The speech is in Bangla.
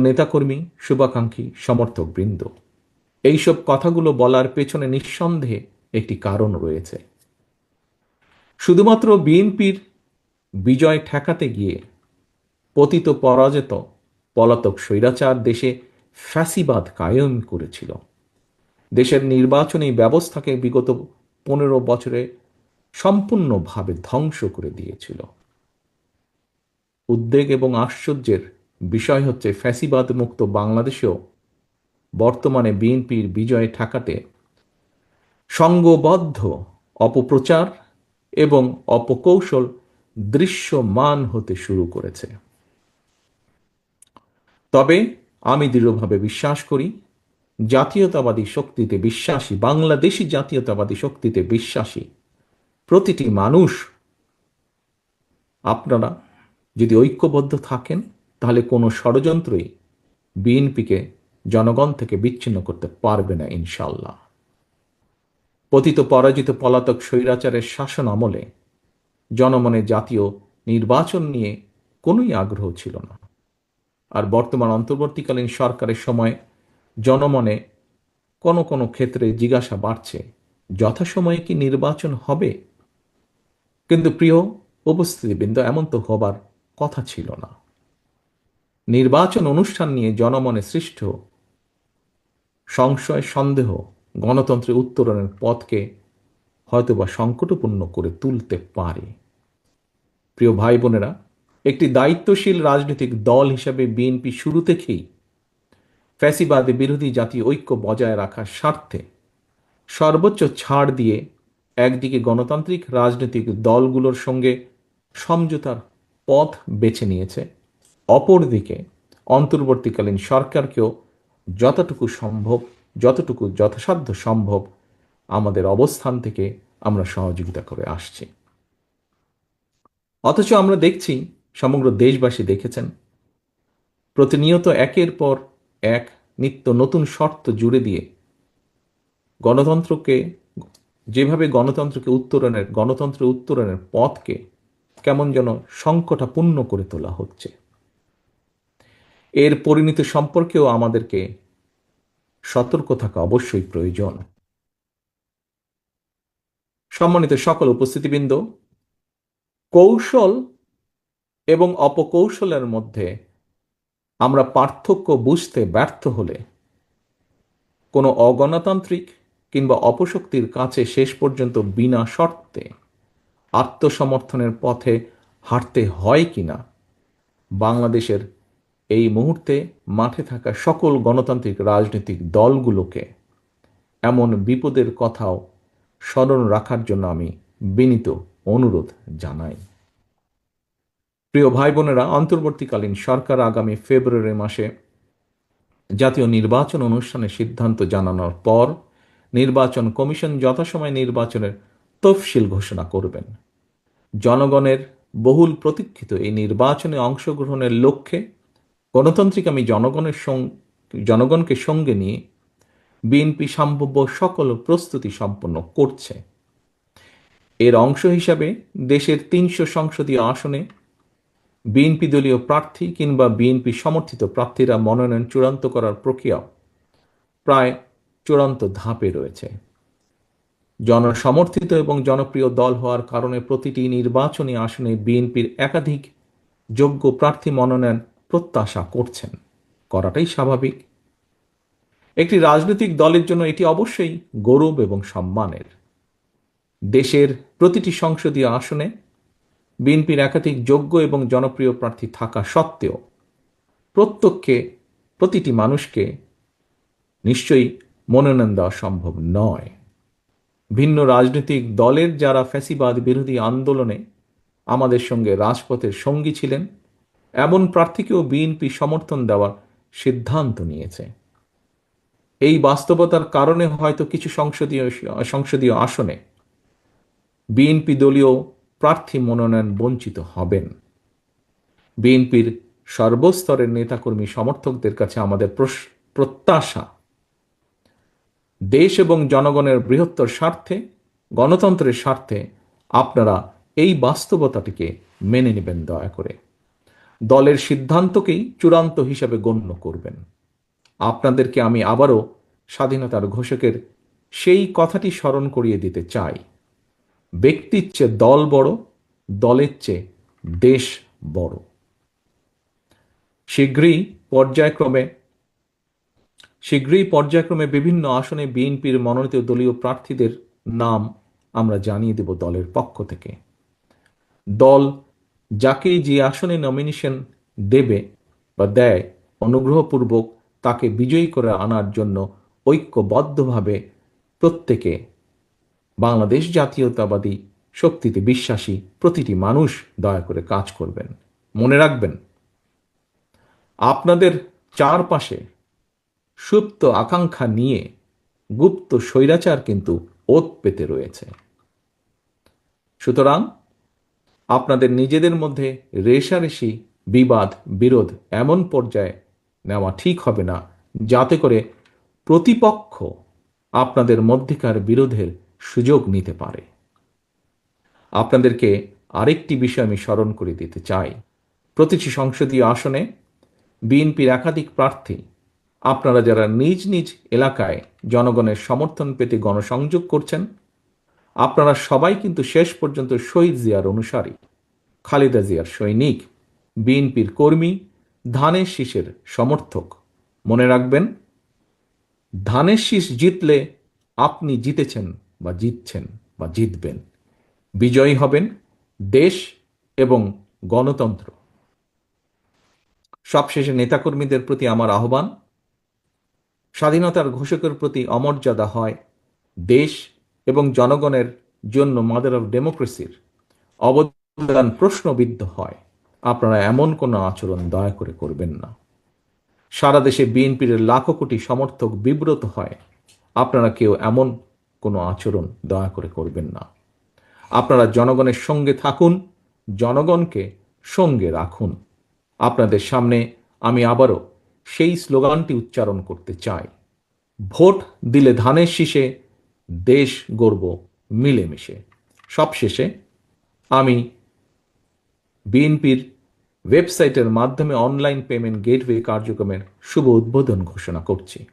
নেতাকর্মী, শুভাকাঙ্ক্ষী সমর্থক বৃন্দ এইসব কথাগুলো বলার পেছনে নিঃসন্দেহে একটি কারণ রয়েছে। শুধুমাত্র বিএনপির বিজয় ঠেকাতে গিয়ে পতিত পরাজিত পলাতক স্বৈরাচার দেশে ফ্যাসিবাদ কায়েম করেছিল। দেশের নির্বাচনী ব্যবস্থাকে বিগত পনেরো বছরে সম্পূর্ণভাবে ধ্বংস করে দিয়েছিল। উদ্বেগ এবং আশ্চর্যের বিষয় হচ্ছে ফ্যাসিবাদ মুক্ত বাংলাদেশেও বর্তমানে বিএনপির বিজয় ঠেকাতে সঙ্গবদ্ধ অপপ্রচার এবং অপকৌশল দৃশ্যমান হতে শুরু করেছে। তবে আমি দৃঢ়ভাবে বিশ্বাস করি, জাতীয়তাবাদী শক্তিতে বিশ্বাসী, বাংলাদেশি জাতীয়তাবাদী শক্তিতে বিশ্বাসী প্রতিটি মানুষ, আপনারা যদি ঐক্যবদ্ধ থাকেন তাহলে কোনো ষড়যন্ত্রই বিএনপিকে, জনগণ থেকে বিচ্ছিন্ন করতে পারবে না ইনশাল্লাহ পতিত পরাজিত পলাতক স্বৈরাচারের শাসন আমলে জনমনে জাতীয় নির্বাচন নিয়ে কোনোই আগ্রহ ছিল না। আর বর্তমান অন্তর্বর্তীকালীন সরকারের সময় জনমনে কোনো কোনো ক্ষেত্রে জিজ্ঞাসা বাড়ছে, যথাসময়ে কি নির্বাচন হবে? কিন্তু প্রিয় উপস্থিতিবৃন্দ, এমন তো হবার কথা ছিল না। নির্বাচন অনুষ্ঠান নিয়ে জনমনে সৃষ্ট সংশয়, সন্দেহ গণতন্ত্রের উত্তরণের পথকে হয়তোবা সংকটপূর্ণ করে তুলতে পারে। প্রিয় ভাই বোনেরা একটি দায়িত্বশীল রাজনৈতিক দল হিসেবে বিএনপি শুরু থেকেই ফ্যাসিবাদে বিরোধী জাতীয় ঐক্য বজায় রাখার স্বার্থে সর্বোচ্চ ছাড় দিয়ে একদিকে গণতান্ত্রিক রাজনৈতিক দলগুলোর সঙ্গে সমঝোতার পথ বেছে নিয়েছে। অপরদিকে অন্তর্বর্তীকালীন সরকারকেও যতটুকু সম্ভব, যতটুকু যথাসাধ্য সম্ভব আমাদের অবস্থান থেকে আমরা সহযোগিতা করে আসছি। অথচ আমরা দেখছি, সমগ্র দেশবাসী দেখেছেন, প্রতিনিয়ত একের পর এক নিত্য নতুন শর্ত জুড়ে দিয়ে গণতন্ত্রকে, যেভাবে গণতন্ত্রকে উত্তরণের, গণতন্ত্রের উত্তরণের পথকে কেমন যেন সংকটাপূর্ণ করে তোলা হচ্ছে। এর পরিণতি সম্পর্কেও আমাদেরকে সতর্ক থাকা অবশ্যই প্রয়োজন। সম্মানিত সকল উপস্থিতিবৃন্দ, কৌশল এবং অপকৌশলের মধ্যে আমরা পার্থক্য বুঝতে ব্যর্থ হলে কোনো অগণতান্ত্রিক কিংবা অপশক্তির কাছে শেষ পর্যন্ত বিনা শর্তে আত্মসমর্থনের পথে হাঁটতে হয় কিনা, বাংলাদেশের এই মুহূর্তে মাঠে থাকা সকল গণতান্ত্রিক রাজনৈতিক দলগুলোকে এমন বিপদের কথাও স্মরণ রাখার জন্য আমি বিনীত অনুরোধ জানাই। প্রিয় ভাই বোনেরা অন্তর্বর্তীকালীন সরকার আগামী ফেব্রুয়ারি মাসে জাতীয় নির্বাচন অনুষ্ঠানে সিদ্ধান্ত জানানোর পর নির্বাচন কমিশন যথাসময় নির্বাচনের তফসিল ঘোষণা করবেন। জনগণের বহুল প্রতীক্ষিত এই নির্বাচনে অংশগ্রহণের লক্ষ্যে গণতান্ত্রিক আমি জনগণের জনগণকে সঙ্গে নিয়ে বিএনপি সম্ভাব্য সকল প্রস্তুতি সম্পন্ন করছে। এর অংশ হিসাবে দেশের তিনশো সংসদীয় আসনে বিএনপি দলীয় প্রার্থী কিংবা বিএনপি সমর্থিত প্রার্থীরা মনোনয়ন চূড়ান্ত করার প্রক্রিয়া প্রায় চূড়ান্ত ধাপে রয়েছে। জনসমর্থিত এবং জনপ্রিয় দল হওয়ার কারণে প্রতিটি নির্বাচনী আসনে বিএনপির একাধিক যোগ্য প্রার্থী মনোনয়ন প্রত্যাশা করছেন। করাটাই স্বাভাবিক। একটি রাজনৈতিক দলের জন্য এটি অবশ্যই গৌরব এবং সম্মানের। দেশের প্রতিটি সংসদীয় আসনে বিএনপির একাধিক যোগ্য এবং জনপ্রিয় প্রার্থী থাকা সত্ত্বেও প্রত্যক্ষে প্রতিটি মানুষকে নিশ্চয়ই মনোনয়ন দেওয়া সম্ভব নয়। ভিন্ন রাজনৈতিক দলের যারা ফ্যাসিবাদ বিরোধী আন্দোলনে আমাদের সঙ্গে রাজপথের সঙ্গী ছিলেন এমন প্রার্থীকেও বিএনপি সমর্থন দেওয়ার সিদ্ধান্ত নিয়েছে। এই বাস্তবতার কারণে হয়তো কিছু সংসদীয় সংসদীয় আসনে বিএনপি দলীয় প্রার্থী মনোনয়ন বঞ্চিত হবেন। বিএনপির সর্বস্তরের নেতাকর্মী সমর্থকদের কাছে আমাদের প্রত্যাশা, দেশ এবং জনগণের বৃহত্তর স্বার্থে, গণতন্ত্রের স্বার্থে আপনারা এই বাস্তবতাটিকে মেনে নেবেন দয়া করে। দলের সিদ্ধান্তকেই চূড়ান্ত হিসাবে গণ্য করবেন। আপনাদেরকে আমি আবারও স্বাধীনতার ঘোষকের সেই কথাটি স্মরণ করিয়ে দিতে চাই। ব্যক্তির চেয়ে দল বড়, দলের চেয়ে দেশ বড়। শীঘ্রই পর্যায়ক্রমে শীঘ্রই পর্যায়ক্রমে বিভিন্ন আসনে বিএনপির মনোনীত দলীয় প্রার্থীদের নাম আমরা জানিয়ে দেব দলের পক্ষ থেকে। দল যাকেই যে আসনে নমিনেশন দেবে বা দেয়, অনুগ্রহপূর্বক তাকে বিজয়ী করে আনার জন্য ঐক্যবদ্ধভাবে প্রত্যেকে বাংলাদেশ জাতীয়তাবাদী শক্তিতে বিশ্বাসী প্রতিটি মানুষ দয়া করে কাজ করবেন। মনে রাখবেন, আপনাদের চারপাশে সুপ্ত আকাঙ্ক্ষা নিয়ে গুপ্ত স্বৈরাচার কিন্তু ওত পেতে রয়েছে। সুতরাং আপনাদের নিজেদের মধ্যে রেশারেশি বিবাদ, বিরোধ এমন পর্যায়ে নেওয়া ঠিক হবে না। যাতে করে প্রতিপক্ষ আপনাদের মধ্যেকার বিরোধের সুযোগ নিতে পারে। আপনাদেরকে আরেকটি বিষয় আমি স্মরণ করে দিতে চাই। প্রতিটি সংসদীয় আসনে বিএনপির একাধিক প্রার্থী, আপনারা যারা নিজ নিজ এলাকায় জনগণের সমর্থন পেতে গণসংযোগ করছেন আপনারা সবাই কিন্তু শেষ পর্যন্ত শহীদ জিয়ার অনুসারী। খালেদা জিয়ার সৈনিক, বিএনপির কর্মী, ধানের শীষের সমর্থক। মনে রাখবেন, ধানের শীষ জিতলে আপনি জিতেছেন বা জিতছেন বা জিতবেন। বিজয়ী হবেন দেশ এবং গণতন্ত্র। সবশেষে নেতাকর্মীদের প্রতি আমার আহ্বান, স্বাধীনতার ঘোষকের প্রতি অমর্যাদা হয় দেশ এবং জনগণের জন্য মাদার অফ ডেমোক্রেসির অবদান প্রশ্নবিদ্ধ হয়। আপনারা এমন কোনো আচরণ দয়া করে করবেন না। সারা দেশে বিএনপির লাখো কোটি সমর্থক বিব্রত হয়। আপনারা কেউ এমন কোনো আচরণ দয়া করে করবেন না। আপনারা জনগণের সঙ্গে থাকুন, জনগণকে সঙ্গে রাখুন। আপনাদের সামনে আমি আবারও সেই স্লোগানটি উচ্চারণ করতে চাই। ভোট দিলে ধানের শীষে দেশ গর্ব মিলেমিশে। সবশেষে আমি বিএনপির ওয়েবসাইটের মাধ্যমে অনলাইন পেমেন্ট গেটওয়ে কার্যক্রমের শুভ উদ্বোধন ঘোষণা করছি।